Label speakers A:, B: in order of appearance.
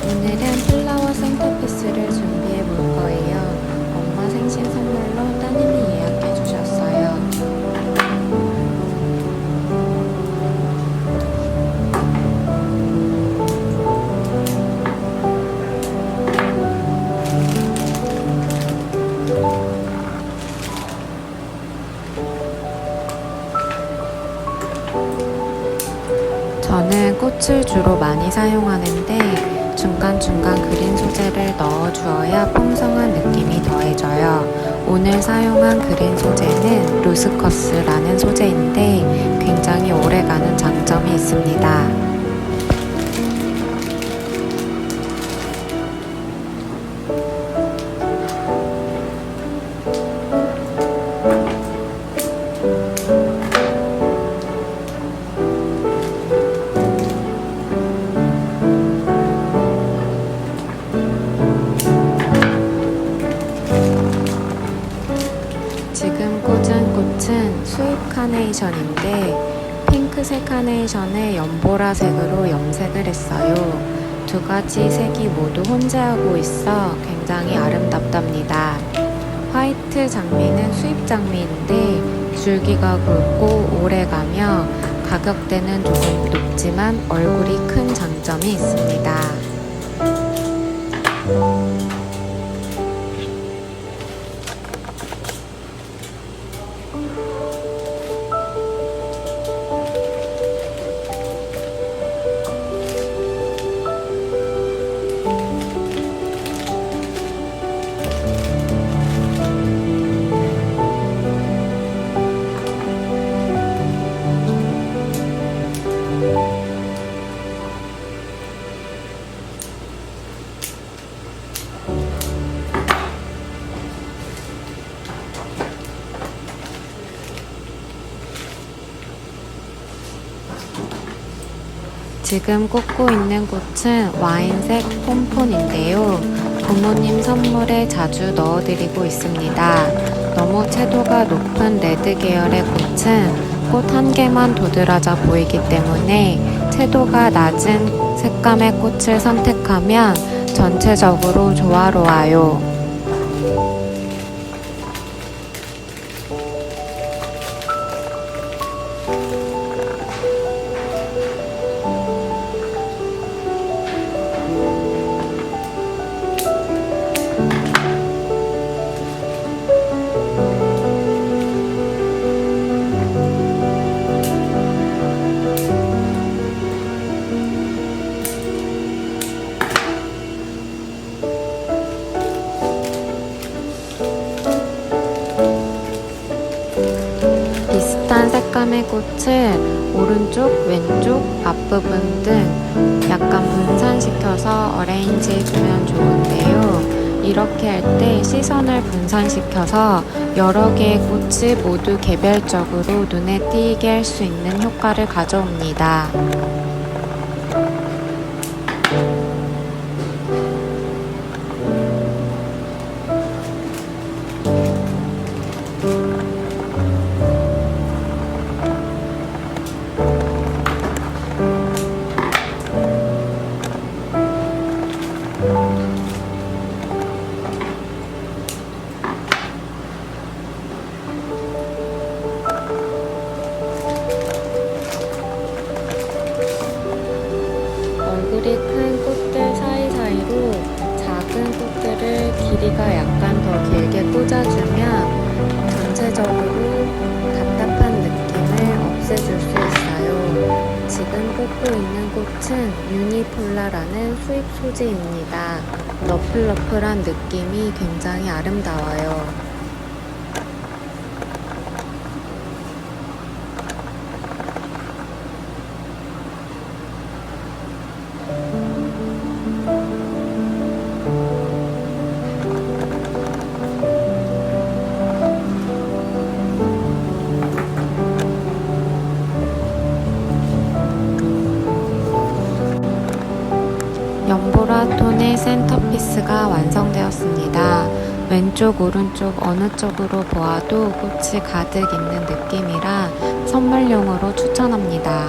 A: 오늘은 플라워 센터피스를 준비해 볼 거예요. 엄마 생신 선물로 따님이 예약해 주셨어요. 저는 꽃을 주로 많이 사용하는데 중간중간 그린 소재를 넣어 주어야 풍성한 느낌이 더해져요. 오늘 사용한 그린 소재는 루스커스라는 소재인데 굉장히 오래가는 장점이 있습니다. 지금 꽂은 꽃은 수입 카네이션인데 핑크색 카네이션에 연보라색으로 염색을 했어요. 두 가지 색이 모두 혼재하고 있어 굉장히 아름답답니다. 화이트 장미는 수입 장미인데 줄기가 굵고 오래가며 가격대는 조금 높지만 얼굴이 큰 장점이 있습니다. 지금 꽂고 있는 꽃은 와인색 폼폰인데요. 부모님 선물에 자주 넣어드리고 있습니다. 너무 채도가 높은 레드 계열의 꽃은 꽃 한 개만 도드라져 보이기 때문에 채도가 낮은 색감의 꽃을 선택하면 전체적으로 조화로워요. 비슷한 색감의 꽃을 오른쪽, 왼쪽, 앞부분 등 약간 분산시켜서 어레인지해주면 좋은데요. 이렇게 할 때 시선을 분산시켜서 여러 개의 꽃이 모두 개별적으로 눈에 띄게 할 수 있는 효과를 가져옵니다. 작은 꽃들을 길이가 약간 더 길게 꽂아주면 전체적으로 답답한 느낌을 없애줄 수 있어요. 지금 꽂고 있는 꽃은 유니폴라라는 수입 소재입니다. 러플러플한 느낌이 굉장히 아름다워요. 연보라 톤의 센터피스가 완성되었습니다. 왼쪽, 오른쪽 어느 쪽으로 보아도 꽃이 가득 있는 느낌이라 선물용으로 추천합니다.